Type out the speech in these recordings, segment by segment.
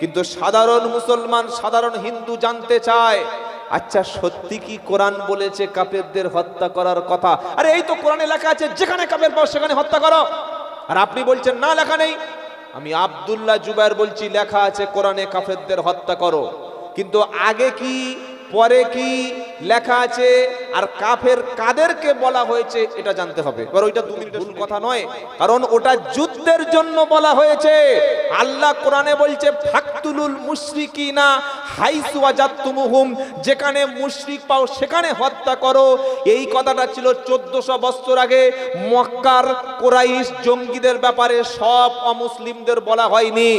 কিন্তু সাধারণ মুসলমান, সাধারণ হিন্দু জানতে চায় আচ্ছা সত্যি কি কোরআন বলেছে কাপেরদের হত্যা করার কথা? আরে, এই তো কোরআনে লেখা আছে, যেখানে কাপের পাও সেখানে হত্যা করো। আর আপনি বলছেন, না, লেখা নেই। আমি আবদুল্লাহ জুবাইর বলছি, লেখা আছে, কোরআনে কাফেরদের হত্যা করো। কিন্তু আগে কি পরে কি লেখা আছে? আর কাফের কাদেরকে বলা হয়েছে, এটা জানতে হবে। এবার ওইটা দু মিনিটের কথা নয়, কারণ ওটা যুদ্ধের জন্য বলা হয়েছে। আল্লাহ কোরআনে বলছে, ফাকতুলুল মুশরিকিনা হাইসু আজাতুমুহুম যেখানে মুশরিক পাও সেখানে হত্যা করো। এই কথাটা ছিল চোদ্দশো বছর আগে মক্কার কোরাইশ জঙ্গিদের ব্যাপারে সব অমুসলিমদের বলা হয়নি।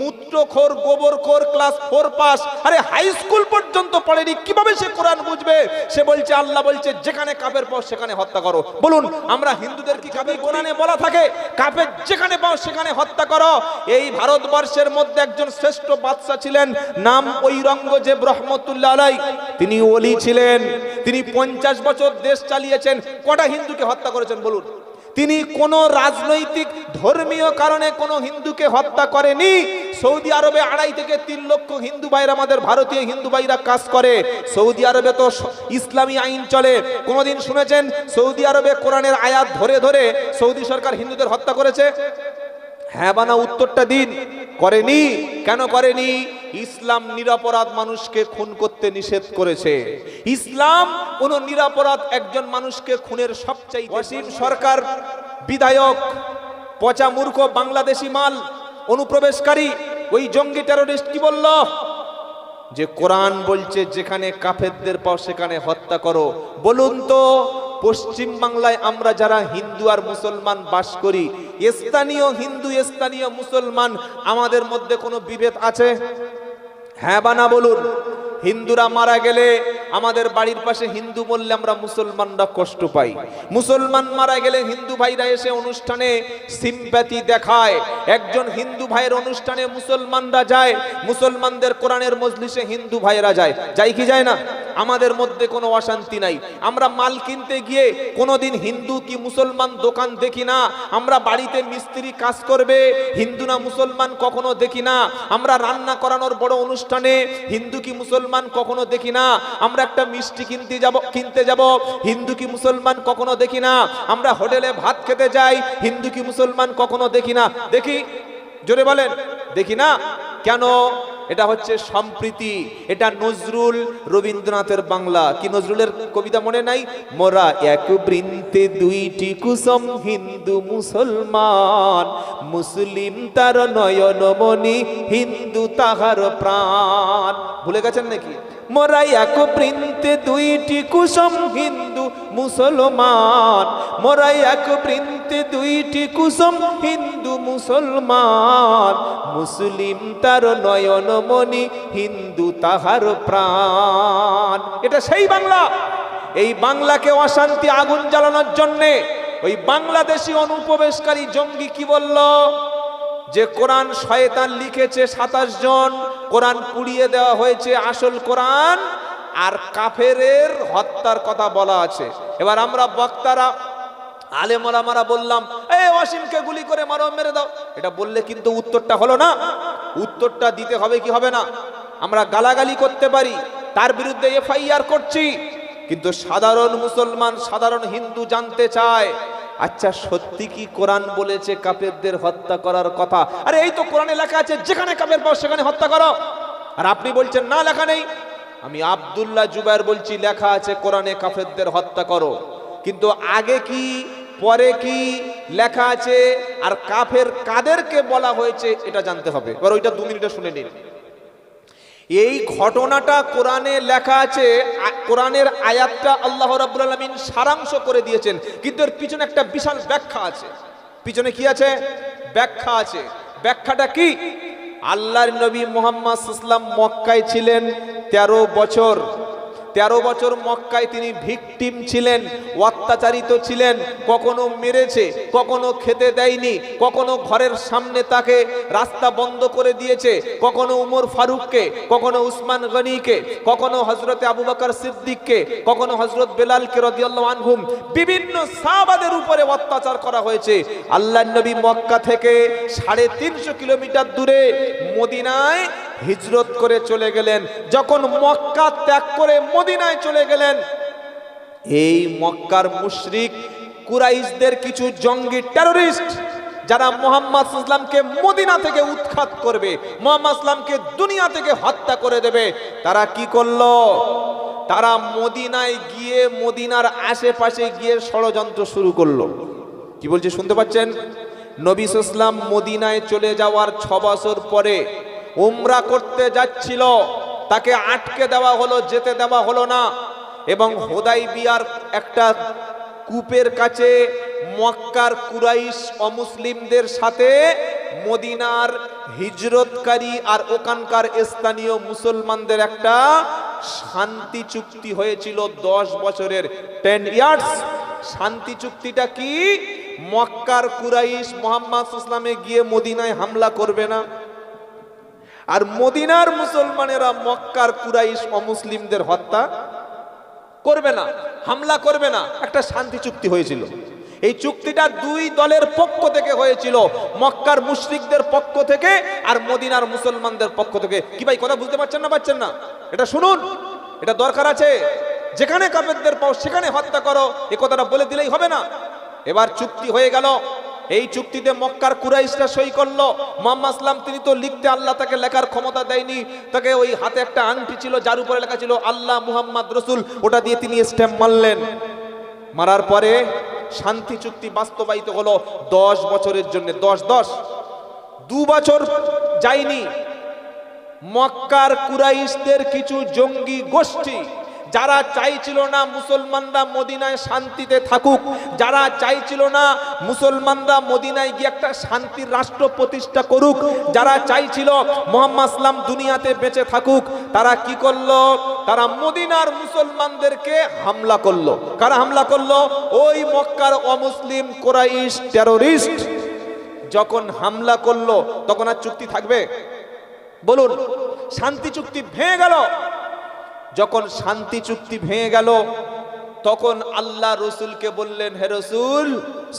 মূত্রখোর, গোবরখোর ক্লাস ফোর পাস আরে হাই স্কুল পর্যন্ত পড়েনি, কীভাবে সে কোরআন বুঝবে? সে বলছে, আল্লাহ বলছে, যেখানে কাপের পাও সেখানে হত্যা করো। বলুন, আমরা হিন্দুদের কি কাপের কোরআনে বলা থাকে কাপের যেখানে পাও সেখানে হত্যা করো। এই ভারতবর্ষের মধ্যে একজন শ্রেষ্ঠ বাদশা ছিলেন, নাম ঐরঙ্গজেব রহমতুল্লাহ আলাই তিনি ওলি ছিলেন, তিনি পঞ্চাশ বছর দেশ চালিয়েছেন, কটা হিন্দুকে হত্যা করেছেন বলুন? তিনি কোন রাজনৈতিক ধর্মীয় কারণে কোনো হিন্দুকে হত্যা করেনি। সৌদি আরবে আড়াই থেকে তিন লক্ষ হিন্দু ভাইরা আমাদের ভারতীয় হিন্দু ভাইরা কাজ করে। সৌদি আরবে তো ইসলামী আইন চলে। কোনোদিন শুনেছেন সৌদি আরবে কোরআনের আয়াত ধরে ধরে সৌদি সরকার হিন্দুদের হত্যা করেছে? হ্যাঁ বানা উত্তরটা দিন। করেনি? কেন করেনি? ইসলাম নিরাপরাধ মানুষকে খুন করতে নিষেধ করেছে। ইসলাম কোন নিরাপরাধ একজন মানুষকে খুনের সবচেয়ে অসীম সরকার, বিধায়ক পচা মূর্খ বাংলাদেশি মাল, অনুপ্রবেশকারী, ওই জঙ্গি টেরোরিস্ট কি বলল? যে কোরআন বলছে, যেখানে কাফেরদের পাও সেখানে হত্যা করো। বলুন তো পশ্চিম বাংলায় আমরা যারা হিন্দু আর মুসলমান বাস করি, স্থানীয় হিন্দু, স্থানীয় মুসলমান, আমাদের মধ্যে কোনো বিভেদ আছে? হ্যাঁ বা না বলুন। হিন্দুরা মারা গেলে আমাদের বাড়ির পাশে হিন্দু বললে আমরা মুসলমানরা কষ্ট পাই। মুসলমান মারা গেলে হিন্দু ভাইরা এসে অনুষ্ঠানে সিম্প্যাথি দেখায়। একজন হিন্দু ভাইয়ের অনুষ্ঠানে মুসলমানরা যায়, মুসলমানদের কোরআনের মজলিসে হিন্দু ভাইয়েরা যায়। যাই কি যায় না? আমাদের মধ্যে কোনো অশান্তি নাই। আমরা মাল কিনতে গিয়ে কোনোদিন হিন্দু কি মুসলমান দোকান দেখি না। আমরা বাড়িতে মিস্ত্রি কাজ করবে, হিন্দু না মুসলমান কখনো দেখি না। আমরা রান্না করানোর বড় অনুষ্ঠানে হিন্দু কি মুসলমান কখনো দেখি না। আমরা একটা মিষ্টি কিনতে যাব কিনতে যাব। হিন্দু কি মুসলমান কখনো দেখি না? আমরা হোটেলে ভাত খেতে যাই, হিন্দু কি মুসলমান কখনো দেখি না? দেখি? জোরে বলেন। দেখি না? কেন? এটা হচ্ছে সম্প্রীতি। এটা নজরুল রবীন্দ্রনাথের বাংলা। কি নজরুলের কবিতা মনে নাই? মোরা এক বৃন্তে দুইটি কুসম হিন্দু মুসলমান। মুসলিম তার নয়নমণি, হিন্দু তাহার প্রাণ। ভুলে গেছেন নাকি? মোরা এক বৃন্তে দুইটি কুসম হিন্দু মুসলমান। মোরা এক বৃন্তে দুইটি কুসুম হিন্দু মুসলমান। মুসলিম তার নয়নমণি হিন্দু তাহার প্রাণ। এটা সেই বাংলা। এই বাংলাকে অশান্তি আগুন জ্বালানোর জন্যে ওই বাংলাদেশি অনুপ্রবেশকারী জঙ্গি কি বলল? যে কোরআন শয়তান লিখেছে সাতাশ জন, কোরআন পুড়িয়ে দেওয়া হয়েছে আসল কোরআন, আর কাফেরের হত্যার কথা বলা আছে। এবার আমরা বক্তারা আলে আলেমরা বললাম, এই অসীমকে গুলি করে মারো, মেরে দাও। এটা বললে কিন্তু উত্তরটা হলো না। উত্তরটা দিতে হবে কি হবে না? আমরা গালাগালি করতে পারি, তার বিরুদ্ধে এফআইআর করছি, কিন্তু সাধারণ মুসলমান, সাধারণ হিন্দু জানতে চায় আচ্ছা সত্যি কি কোরআন বলেছে কাফেরদের হত্যা করার কথা? আরে, এই তো কোরআনে লেখা আছে, যেখানে কাফের পাও সেখানে হত্যা করো। আর আপনি বলছেন, না, লেখা নেই। আমি আব্দুল্লাহ জুবাইর বলছি, লেখা আছে, কোরআনে কাফেরদের হত্যা করো। কিন্তু আগে কি, পরে কি লেখা আছে, আর কাফের কাদেরকে বলা হয়েছে, এটা জানতে হবে। এবার ওইটা দু মিনিটে শুনে নিন। এই ঘটনাটা কোরআনে লেখা আছে কোরআনের আয়াতটা আল্লাহ রাবুল আলমিন সারাংশ করে দিয়েছেন, কিন্তু এর পিছনে একটা বিশাল ব্যাখ্যা আছে। পিছনে কি আছে? ব্যাখ্যা আছে। ব্যাখ্যাটা কি? আল্লাহর নবী মোহাম্মদ ইসলাম মক্কায় ছিলেন তেরো বছর। তেরো বছর মক্কায় তিনি ভিকটিম ছিলেন, অত্যাচারিত ছিলেন, কখনো মেরেছে, কখনো খেতে দেয়নি, কখনো ঘরের সামনে তাকে রাস্তা বন্ধ করে দিয়েছে, কখনো উমর ফারুককে, কখনো উসমান গনিকে, কখনো হজরতে আবু বকর সিদ্দিককে, কখনো হজরত বেলালকে রদিয়াল্লাহু বিভিন্ন সাহাবাদের উপরে অত্যাচার করা হয়েছে। আল্লাহ নবী মক্কা থেকে সাড়ে তিনশো কিলোমিটার দূরে মদিনায় হিজরত করে চলে গেলেন। যখন মক্কা ত্যাগ করে মদিনায় চলে গেলেন, এই মক্কার মুশরিক কুরাইশদের কিছু জঙ্গি টেররিস্ট যারা মোহাম্মদ ইসলামকে মদিনা থেকে উৎখাত করবে, মোহাম্মদ ইসলামকে দুনিয়া থেকে হত্যা করে দেবে, তারা কি করল? তারা মদিনায় গিয়ে, মদিনার আশেপাশে গিয়ে ষড়যন্ত্র শুরু করল। কি বলছে, শুনতে পাচ্ছেন? নবী ইসলাম মদিনায় চলে যাওয়ার ছ বছর পরে উমরা করতে যাচ্ছিল। তাকে আটকে দেওয়া হলো, যেতে দেওয়া হলো না। এবং হোদাই বিয়ার একটা কূপের কাছে মক্কার কুরাইশ অমুসলিমদের সাথে মদিনার হিজরতকারী আর ওখানকার স্থানীয় মুসলমানদের একটা শান্তি চুক্তি হয়েছিল দশ বছরের টেন ইয়ার্স শান্তি চুক্তিটা কি? মক্কার কুরাইশ মোহাম্মদ ইসলামে গিয়ে মদিনায় হামলা করবে না। আর মদিনার মুসলমানেরা মক্কার কুরাইশ অমুসলিমদের হত্যা করবে না, হামলা করবে না, একটা শান্তি চুক্তি হয়েছিল। এই চুক্তিটা দুই দলের পক্ষ থেকে হয়েছিল, মক্কার মুশরিকদের পক্ষ থেকে আর মদিনার মুসলমানদের পক্ষ থেকে। কি ভাই, কথা বুঝতে পারছেন না পাচ্ছেন না? এটা শুনুন, এটা দরকার আছে। যেখানে কাফেরদের পাও সেখানে হত্যা করো, এ কথাটা বলে দিলেই হবে না। এবার চুক্তি হয়ে গেল এই চুক্তিতে মক্কার কুরাইশরা সই করল। মোহাম্মদ ইসলাম তিনি তো লিখতে আল্লাহ তাকে লেখার ক্ষমতা দেয়নি। তাকে ওই হাতে একটা আংটি ছিল, যার উপরে লেখা ছিল, আল্লাহ মুহাম্মদ রসুল। ওটা দিয়ে তিনি স্ট্যাম্প মারলেন। মারার পরে শান্তি চুক্তি বাস্তবায়িত হলো দশ বছরের জন্য। দশ দশ। দু বছর যায়নি। মক্কার কুরাইশদের কিছু জঙ্গি গোষ্ঠী যারা চাইছিল না মুসলমানরা মদিনায় শান্তিতে থাকুক, যারা চাইছিল না মুসলমানরা মদিনায় গিয়ে একটা শান্তির রাষ্ট্র প্রতিষ্ঠা করুক, যারা চাইছিল মোহাম্মদ ইসলাম দুনিয়াতে বেঁচে থাকুক, তারা কি করল? তারা মদিনার মুসলমানদেরকে হামলা করল। কারা হামলা করল? ওই মক্কার অমুসলিম কোরাইশ টেরোরিস্ট যখন হামলা করল, তখন আর চুক্তি থাকবে? বলুন, শান্তি চুক্তি ভেঙে গেল। যখন শান্তি চুক্তি ভেঙে গেল, তখন আল্লাহ রসুলকে বললেন, হে রসুল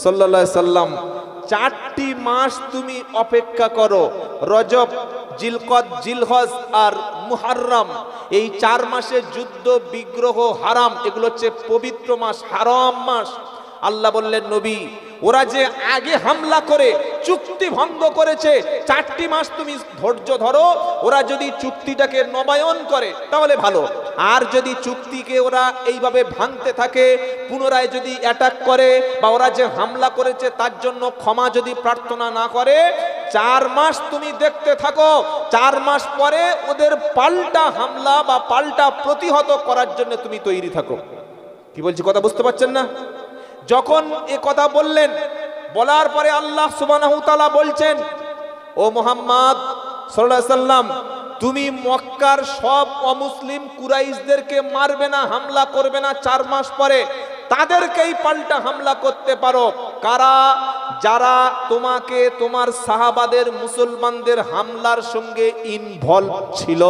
সাল্লা সাল্লাম, চারটি মাস তুমি অপেক্ষা করো, রজব জিলকত জিলহজ আর মুহারম এই চার মাসে যুদ্ধ, বিগ্রহ, হারাম, এগুলো হচ্ছে পবিত্র মাস, হারাম মাস। আল্লাহ বললেন, নবী, ওরা যে আগে হামলা করে, চুক্তি ভঙ্গ করেছে, চারটি মাস তুমি ধৈর্য ধরো, ওরা যদি চুক্তিটাকে নবায়ন করে, তাহলে ভালো। আর যদি চুক্তিকে ওরা এইভাবে ভাঙতে থাকে, পুনরায় যদি অ্যাটাক করে, বা ওরা যে হামলা করেছে, তার জন্য ক্ষমা যদি প্রার্থনা না করে, চার মাস তুমি দেখতে থাকো, চার মাস পরে ওদের পাল্টা হামলা বা পাল্টা প্রতিহত করার জন্য তুমি তৈরি থাকো। কি বলছি, কথা বুঝতে পারছেন না? যখন এ কথা বললেন, বলার পরে আল্লাহ সুবহানাহু বলছেন, ও মোহাম্মদ সাল্লাম তুমি মক্কার সব অমুসলিম কুরাইশদেরকে মারবে না, হামলা করবে না চার মাস পরে? তাদেরকেই পাল্টা হামলা করতে পারো। কারা? যারা তোমাকে তোমার সাহাবাদের মুসলমানদের হামলার সঙ্গে ইনভলভ ছিল।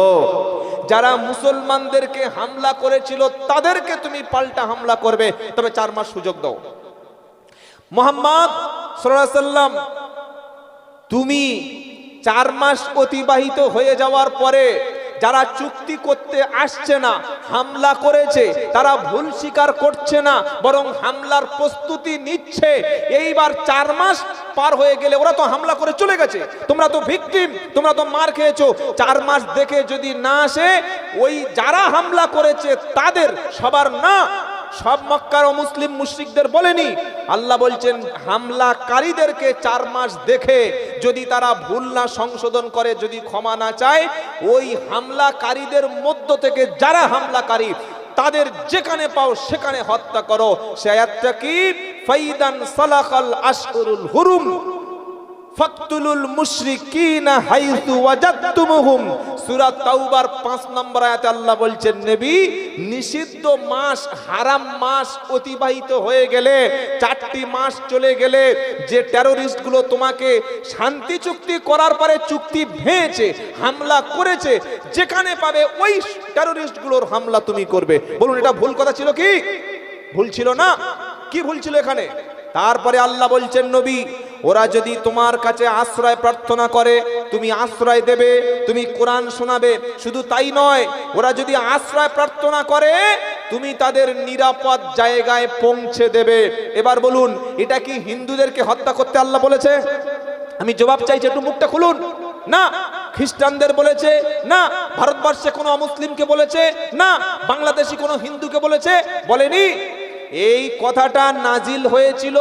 যারা মুসলমানদেরকে হামলা করেছিল, তাদেরকে তুমি পাল্টা হামলা করবে। তবে চার মাস সুযোগ দাও। মোহাম্মদ সাল্লাম, তুমি চার মাস অতিবাহিত হয়ে যাওয়ার পরে যারা চুক্তি করতে আসছে না, হামলা করেছে, তারা ভুল স্বীকার করছে না, বরং হামলার প্রস্তুতি নিচ্ছে। এইবার চার মাস পার হয়ে গেলে ওরা তো হামলা করে চলে গেছে। তোমরা তো ভিকটিম, তোমরা তো মার খেয়েছো। চার মাস দেখে যদি না আসে, ওই যারা হামলা করেছে, তাদের সবার না সব মক্কার ও মুসলিম মুশরিকদের বলেনি। আল্লাহ বলছেন, হামলাকারীদেরকে চার মাস দেখে যদি তারা ভুল না সংশোধন করে, যদি ক্ষমা না চায়, ওই হামলাকারীদের মধ্য থেকে যারা হামলাকারী, তাদের যেখানে পাও সেখানে হত্যা করো। সে আয়াতটা কি? ফাইদান সালাকাল আশহুরুল হুরুম। ফাকতুলুল মুশরিকিনা হাইসু ওয়াজাদতুমুহুম। সূরা তাওবার 5 নম্বর আয়াতে আল্লাহ বলছেন, নবী, নিষিদ্ধ মাস হারাম মাস অতিবাহিত হয়ে গেলে, চারটি মাস চলে গেলে যে টেরোরিস্টগুলো তোমাকে শান্তি চুক্তি করার পরে চুক্তি ভেঙেছে, হামলা করেছে, যেখানে পাবে ওই টেরোরিস্টগুলোর হামলা তুমি করবে। বলুন, এটা ভুল কথা ছিল কি? ভুল ছিল না। কি ভুল ছিল এখানে? তারপরে আল্লাহ বলছেন, নবী ওরা যদি তোমার কাছে আশ্রয় প্রার্থনা করে, তুমি আশ্রয় দেবে, তুমি কোরআন শোনাবে, শুধু তাই নয়, ওরা যদি আশ্রয় প্রার্থনা করে, তুমি তাদের নিরাপদ জায়গায় পৌঁছে দেবে। এবার বলুন, এটা কি হিন্দুদেরকে হত্যা করতে আল্লাহ বলেছে? আমি জবাব চাইছি একটু মুখটা খুলুন। না, খ্রিস্টানদের বলেছে, না, ভারতবর্ষে কোনো অমুসলিমকে বলেছে, না, বাংলাদেশি কোনো হিন্দুকে বলেছে, বলেনি। এই কথাটা নাজিল হয়েছিল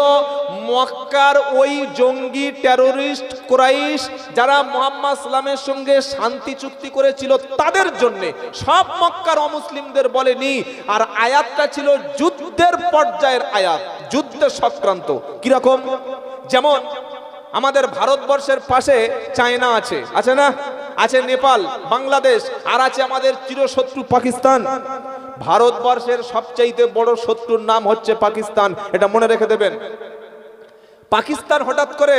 মক্কার ওই জঙ্গি টেরোরিস্ট কোরাইশ যারা মোহাম্মদ সাল্লামের সঙ্গে শান্তি চুক্তি করেছিল তাদের জন্য। সব মক্কার অমুসলিমদের বলেনি, আর আয়াতটা ছিল যুদ্ধের পর্যায়ের আয়াত, যুদ্ধ সংক্রান্ত। কীরকম? যেমন আমাদের ভারতবর্ষের পাশে চায়না আছে। আছে না? আছে নেপাল, বাংলাদেশ, আর আছে আমাদের চিরশত্রু পাকিস্তান। ভারতবর্ষের সবচাইতে বড় শত্রুর নাম হচ্ছে পাকিস্তান। এটা মনে রেখে দেবেন। পাকিস্তান হঠাৎ করে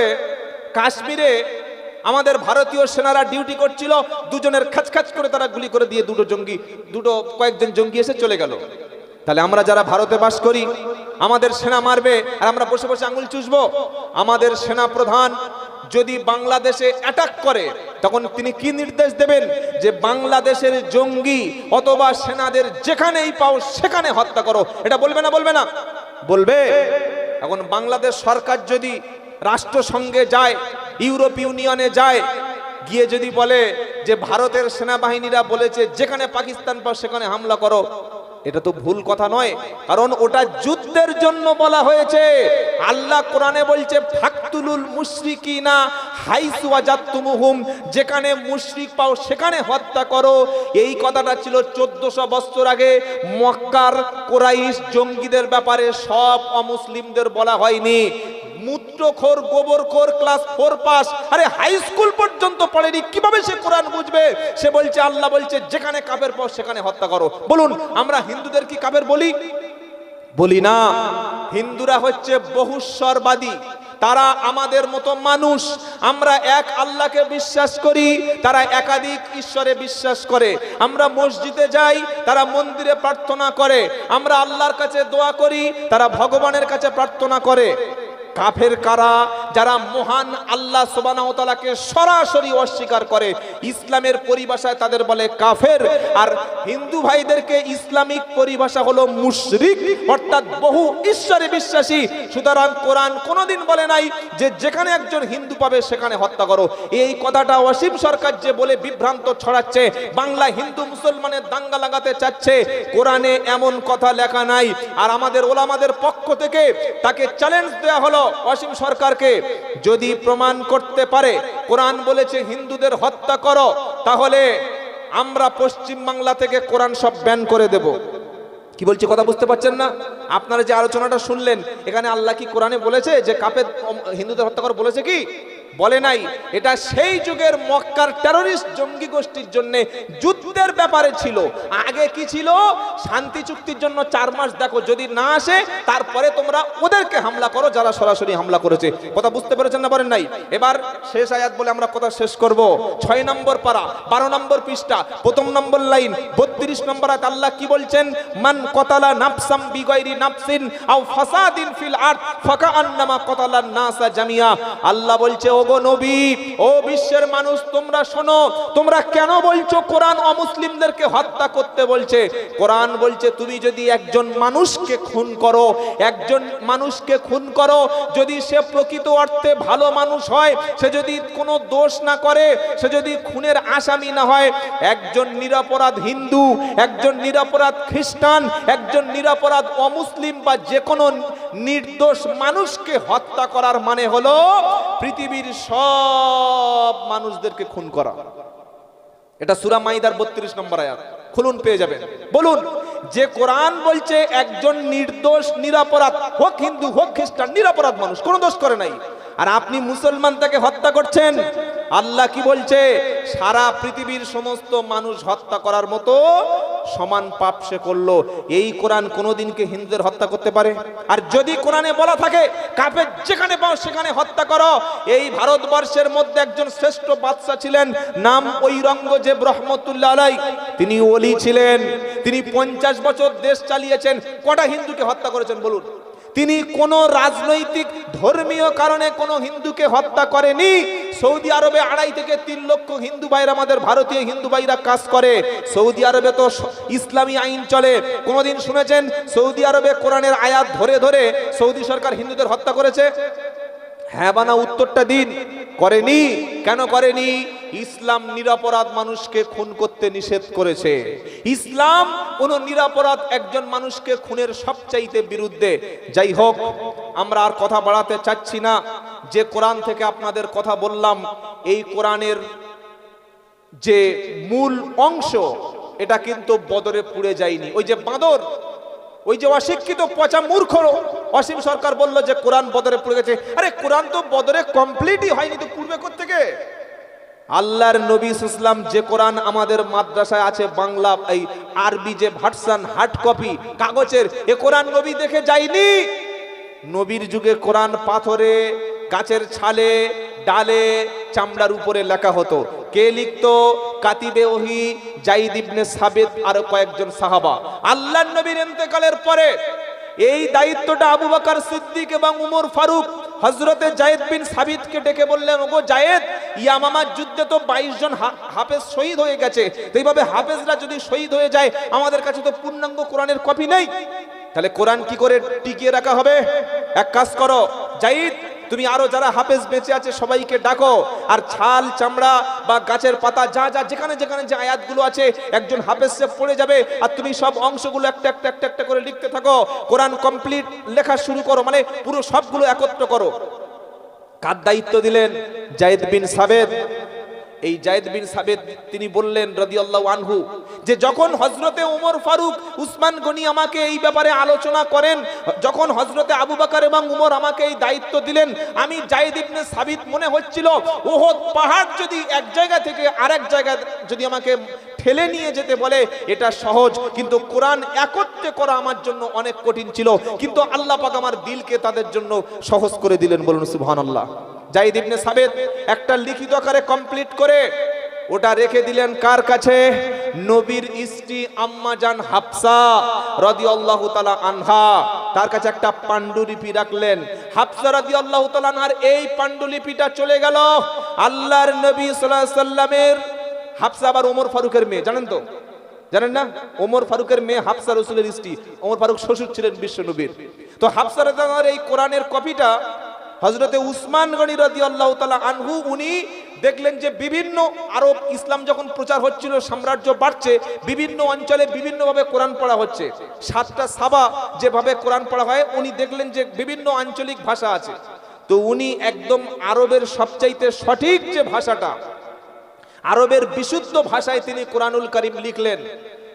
কাশ্মীরে আমাদের ভারতীয় সেনারা ডিউটি করছিল। দুজনের খাচখাচ করে তারা গুলি করে দিয়ে দুটো জঙ্গি, দুটো কয়েকজন জঙ্গি এসে চলে গেল। তাহলে আমরা যারা ভারতে বাস করি, আমাদের সেনা মারবে, আর আমরা বসে বসে আঙুল চুষবো। আমাদের সেনা প্রধান যদি বাংলাদেশে অ্যাটাক করে, তখন তিনি কি নির্দেশ দেবেন? যে বাংলাদেশের জঙ্গি অথবা সেনাদের যেখানেই পাও সেখানে হত্যা করো। এটা বলবে না বলবে না? বলবে। এখন বাংলাদেশ সরকার যদি রাষ্ট্রসংঘে যায়, ইউরোপ ইউনিয়নে যায়, গিয়ে যদি বলে যে ভারতের সেনাবাহিনীরা বলেছে, যেখানে পাকিস্তান পাও সেখানে হামলা করো এটা তো ভুল কথা নয়, কারণ ওটা যুদ্ধের জন্য বলা হয়েছে। আল্লাহ কোরআনে বলছে, ফাকতুলুল মুশরিকিনা হাইসু ওয়াজাতুমুহুম যেখানে মুশরিক পাও সেখানে হত্যা করো। এই কথাটা ছিল 1400 বছর আগে মক্কার কোরাইশ জঙ্গিদের ব্যাপারে, সব অমুসলিমদের বলা হয়নি। মূত্রখোর, গোবরখোর ক্লাস ফোর পাস আরে হাই স্কুল পর্যন্ত পড়েনি, কীভাবে সে কোরআন বুঝবে? সে বলছে, আল্লাহ বলছে, যেখানে কাপের পর সেখানে হত্যা করো। বলুন, আমরা হিন্দুদের কি কাপের বলি? বলি না। হিন্দুরা হচ্ছে বহুস্বরবাদী। তারা আমাদের মতো মানুষ। আমরা এক আল্লাহকে বিশ্বাস করি, তারা একাধিক ঈশ্বরে বিশ্বাস করে। আমরা মসজিদে যাই, তারা মন্দিরে প্রার্থনা করে। আমরা আল্লাহর কাছে দোয়া করি, তারা ভগবানের কাছে প্রার্থনা করে। কাফের কারা, যারা মহান আল্লাহ সোবানাওতালাকে সরাসরি অস্বীকার করে। ইসলামের পরিভাষায় তাদের বলে কাফের। আর হিন্দু ভাইদেরকে ইসলামিক পরিভাষা হলো মুশরিক, অর্থাৎ বহু ঈশ্বরে বিশ্বাসী। সুতরাং কোরআন কোনোদিন বলে নাই যে যেখানে একজন হিন্দু পাবে সেখানে হত্যা করো। এই কথাটা অসীম সরকার যে বলে বিভ্রান্ত ছড়াচ্ছে, বাংলা হিন্দু মুসলমানের দাঙ্গা লাগাতে চাচ্ছে, কোরআনে এমন কথা লেখা নাই। আর আমাদের ওলামাদের পক্ষ থেকে তাকে চ্যালেঞ্জ দেওয়া হলো অসীম সরকারকে যদি প্রমাণ করতে পারে, কোরআন বলেছে হিন্দুদের হত্যা করো, তাহলে আমরা পশ্চিম বাংলা থেকে কোরআন সব ব্যান করে দেব। কি বলছি কথা বুঝতে পারছেন না? আপনারা যে আলোচনাটা শুনলেন, এখানে আল্লাহ কি কোরআনে বলেছে যে কাপের হিন্দুদের হত্যা করো বলেছে কি? বলে নাই, এটা সেই যুগের মক্কার টেরোরিস্ট জঙ্গি গোষ্ঠীর জন্য যুদ্ধের ব্যাপারে ছিল। আগে কি ছিল? শান্তি চুক্তির জন্য চার মাস, দেখো, যদি না আসে, তারপরে তোমরা ওদেরকে হামলা করো, যারা সরাসরি হামলা করেছে। কথা বুঝতে পেরেছেন না পারেন নাই? এবার শেষ আয়াত বলে আমরা কথা শেষ করব। ছয় নম্বর পারা, বারো নম্বর পৃষ্ঠা, প্রথম নম্বর লাইন, বত্রিশ নম্বর আয়াত আল্লাহ কি বলছেন? মান কতালা নাফসাম বিগয়রি নাফসিন আও ফাসাদিন ফিল আরদ, ফাকা আন্নামা কতালা নাসা জামিয়া। আল্লাহ বলছে ওগো নবী, ও বিশ্বের মানুষ, তোমরা শোনো, তোমরা কেন বলছো কোরআন অমুসলিমদেরকে হত্যা করতে বলছে? কোরআন বলছে, তুমি যদি একজন মানুষকে খুন করো, একজন মানুষকে খুন করো, যদি সে প্রকৃত অর্থে ভালো মানুষ হয়, সে যদি কোনো দোষ না করে, সে যদি খুনের আসামি না হয়, একজন নিরাপরাধ হিন্দু, একজন নিরাপরাধ খ্রিস্টান, একজন নিরাপরাধ অমুসলিম বা যে কোনো নির্দোষ মানুষকে হত্যা করার মানে হলো পৃথিবীর সব মানুষদেরকে খুন করা। এটা সুরা মাইদার বত্রিশ নম্বর আয়াত। খুলুন, পেয়ে যাবেন। বলুন, যে কোরআন বলছে, একজন নির্দোষ, নিরাপরাধ, হোক হিন্দু, হোক খ্রিস্টান, নিরাপরাধ মানুষ, কোনো দোষ করে নাই। আর আপনি মুসলমান তাকে হত্যা করছেন আল্লাহ কি বলছে? সারা পৃথিবীর সমস্ত মানুষ হত্যা করার মতো সমান পাপ সে করল। এই কোরআন কোনোদিনকে হিন্দুদের হত্যা করতে পারে? আর যদি কোরআনে বলা থাকে কাপের যেখানে পাও সেখানে হত্যা করো। এই ভারতবর্ষের মধ্যে একজন শ্রেষ্ঠ বাদশাহ ছিলেন, নাম ঐরঙ্গজেব রহমতুল্লাহ আলাই তিনি ওলি ছিলেন, তিনি পঞ্চাশ বছর দেশ চালিয়েছেন, কটা হিন্দুকে হত্যা করেছেন বলুন? তিনি কোনো রাজনৈতিক, ধর্মীয় কারণে কোনো হিন্দুকে হত্যা করেনি। সৌদি আরবে আড়াই থেকে তিন লক্ষ হিন্দু ভাইরা আমাদের ভারতীয় হিন্দু ভাইরা কাজ করে। সৌদি আরবে তো ইসলামী আইন চলে। কোনোদিন শুনেছেন? সৌদি আরবে কোরআনের আয়াত ধরে ধরে সৌদি সরকার হিন্দুদের হত্যা করেছে? হ্যাঁ বানা উত্তরটা দিন। করেনি? কেন করেনি? ইসলাম নিরাপরাধ মানুষকে খুন করতে নিষেধ করেছে। ইসলাম কোন নিরাপরাধ একজন মানুষকে খুনের সবচাইতে বিরুদ্ধে। যাই হোক, আমরা আর কথা বাড়াতে চাচ্ছি না। যে কোরআন থেকে আপনাদের কথা বললাম, এই কোরআনের যে মূল অংশ, এটা কিন্তু বদরে পুড়ে যায়নি। ওই যে বাঁদর, ওই যে অশিক্ষিত পচা মূর্খ, অসীম সরকার বলল যে কোরআন বদরে পুড়ে গেছে। আরে, কোরআন তো বদরে কমপ্লিটই হয়নি তো পূর্বে থেকে আল্লাহর নবী ইসলাম যে কোরআন আমাদের মাদ্রাসায় আছে, বাংলা, এই আরবি যে ভার্সান হার্ড কপি কাগজের, এ কোরআন নবী দেখে যায়নি। নবীর যুগে কোরআন পাথরে গাছের ছালে, ডালে, চামড়ার উপরে লেখা হতো। কে লিখতো? কাতিবে ওহি জাইদ ইবনে সাবেদ আর কয়েকজন সাহাবা। আল্লাহর নবীর ইন্তেকালের পরে এই দায়িত্বটা আবু বকর সিদ্দিক এবং উমর ফারুক হজরতে জায়েদ বিন সাবিতকে ডেকে বললেন, ওগো জায়েদ ইয়ামামার যুদ্ধে তো বাইশ জন হাফেজ শহীদ হয়ে গেছে। এইভাবে হাফেজরা যদি শহীদ হয়ে যায়, আমাদের কাছে তো পূর্ণাঙ্গ কোরআনের কপি নেই। তাহলে কোরআন কি করে টিকিয়ে রাখা হবে? এক কাজ করো জাইদ তুমি আরও যারা হাফেজ বেঁচে আছে সবাইকে ডাকো। আর ছাল, চামড়া বা গাছের পাতা, যা যা, যেখানে যেখানে যে আয়াতগুলো আছে, একজন হাফেজ সে পড়ে যাবে আর তুমি সব অংশগুলো একটা একটা একটা একটা করে লিখতে থাকো। কোরআন কমপ্লিট, লেখা শুরু করো মানে পুরো সবগুলো একত্র করো। কার দায়িত্ব দিলেন? জায়েদ বিন সাবেদ। এই জায়েদ বিন সাবেদ তিনি বললেন রাদিয়াল্লাহু আনহু, যে যখন হজরতে ওমর ফারুক উসমান গনি আমাকে এই ব্যাপারে আলোচনা করেন, যখন হজরতে আবু বাকার এবং উমর আমাকে এই দায়িত্ব দিলেন, আমি জায়েদ ইবনে সাবিত মনে হচ্ছিল, ওহদ পাহাড় যদি এক জায়গা থেকে আরেক জায়গা যদি আমাকে ঠেলে নিয়ে যেতে বলে, এটা সহজ, কিন্তু কোরআন একত্রে করা আমার জন্য অনেক কঠিন ছিল, কিন্তু আল্লাহ পাক আমার দিলকে তাদের জন্য সহজ করে দিলেন বলুন সুবহানাল্লাহ। জাইদ ইবনে সাবেদ একটা লিখিত আকারে কমপ্লিট করে, ওটা রেখে দিলেন কার কাছে? নবীর স্ত্রী আম্মা জান হাফসা রাদিয়াল্লাহু তাআলা আনহা। তার কাছে একটা পাণ্ডুলিপি রাখলেন। হাফসা রাদিয়াল্লাহু তাআলা আনহার এই পাণ্ডুলিপিটা চলে গেল আল্লাহর নবী আলাইহি সাল্লামের হাফসা আবার ওমর ফারুকের মেয়ে। জানেন তো? জানেন না? ওমর ফারুকের মেয়ে হাফসা রসুলের স্ত্রী। ওমর ফারুক শ্বশুর ছিলেন বিশ্ব নবীর। তো হাফসা রাদিয়াল্লাহু এই কোরআনের কপিটা হজরতে উসমান গনি রাদি আল্লাহ তালা আনহু, উনি দেখলেন যে বিভিন্ন আরব ইসলাম যখন প্রচার হচ্ছিল, সাম্রাজ্য বাড়ছে, বিভিন্ন অঞ্চলে বিভিন্নভাবে কোরআন পড়া হচ্ছে। সাতটা সাবা যেভাবে কোরআন পড়া হয়, উনি দেখলেন যে বিভিন্ন আঞ্চলিক ভাষা আছে। তো উনি একদম আরবের সবচাইতে সঠিক যে ভাষাটা, আরবের বিশুদ্ধ ভাষায় তিনি কোরআনুল করিম লিখলেন।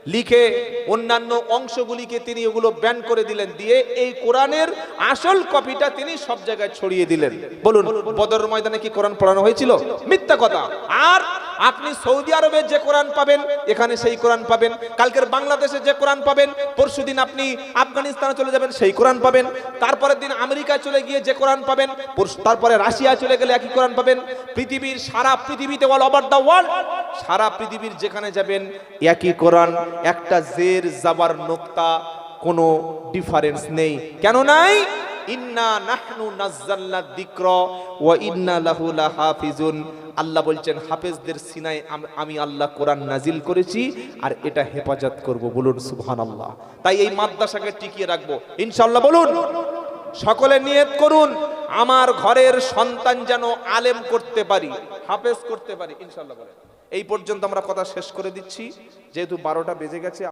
লিখে অন্যান্য অংশগুলিকে তিনি ওগুলো ব্যান করে দিলেন, দিয়ে এই কোরআনের আসল কপিটা তিনি সব জায়গায় ছড়িয়ে দিলেন। বলুন, বদর ময়দানে কি কোরআন পড়ানো হয়েছিল? মিথ্যা কথা। আর আপনি সৌদি আরবে যে কোরআন পাবেন, এখানে সেই কোরআন পাবেন, কালকের বাংলাদেশে যে কোরআন পাবেন পরশুদিন আপনি আফগানিস্তানে চলে যাবেন, সেই কোরআন পাবেন, তারপরের দিন আমেরিকায় চলে গিয়ে যে কোরআন পাবেন, পরশু- তারপরে রাশিয়া চলে গেলে একই কোরআন পাবেন, পৃথিবীর সারা পৃথিবীতে অল ওভার দ্য ওয়ার্ল্ড সারা পৃথিবীর যেখানে যাবেন, একই কোরআন, একটা জের জাবার নোক্তা, কোনো ডিফারেন্স নেই। কেন নাই? ইন্না নাহনু নাজ্জালনা যিকর ওয়া ইন্না লাহু লাহাফিজুন। আল্লাহ বলছেন, হাফেজদের সিনায় আমি আল্লাহ কোরআন নাজিল করেছি আর এটা হেফাজত করব। বলুন, সুবহানাল্লাহ। তাই এই মাদ্রাসাকে টিকিয়ে রাখব। ইনশাআল্লাহ বলুন, সকলে নিয়ত করুন, আমার ঘরের সন্তান যেন আলেম করতে পারি, হাফেজ করতে পারি, ইনশাআল্লাহ বলেন। এই পর্যন্ত আমরা কথা শেষ করে দিচ্ছি। যেহেতু বারোটা বেজে গেছে